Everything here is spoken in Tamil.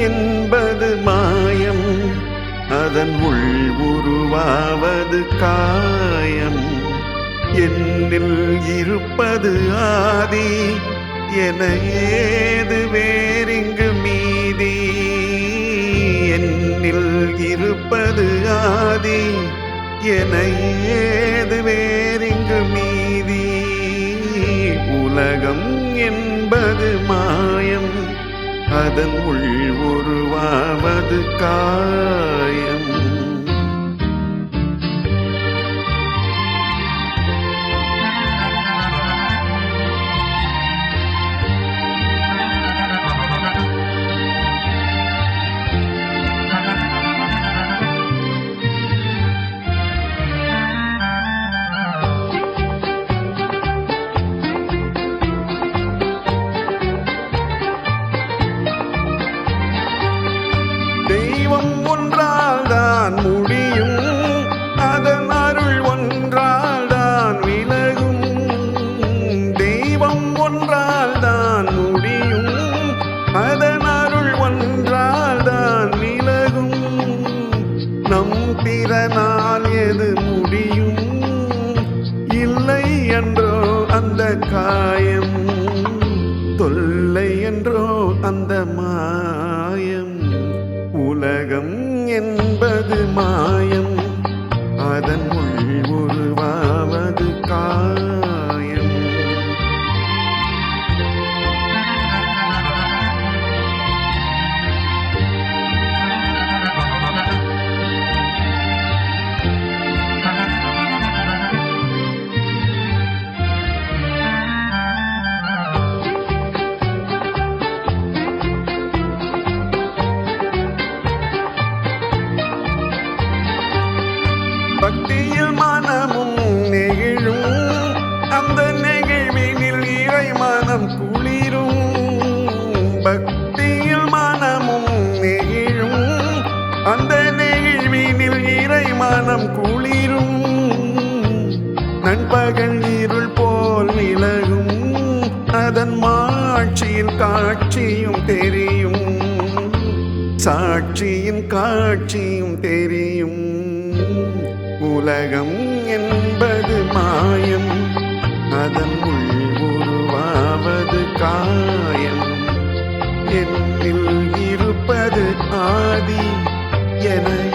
என்பது மாயம். அதன் உள் உருவாவது காயம். என்னில் இருப்பது ஆதி. என ஏது வேறிங்கு மீதி. என்னில் இருப்பது ஆதி. என ஏது வேறிங்கு மீதி. உலகம் என்பது மாயம். அதன் உள் உருவாவது காயம் அதனால் எது முடியும்? இல்லை என்றோ அந்த காயம். தொல்லை என்றோ அந்த மாயம். உலகம் என்பது மாயம். பக்தியில் மனமும் நெகிழும். அந்த நெகிழ்வினில் இறை மனம் குளிரும். நண்பகல் இருள் போல் விலகும் அதன் மாட்சியின் காட்சியும் தெரியும். சாட்சியின் காட்சியும் தெரியும். உலகம் என்பது மாய. இருப்பது ஆதி என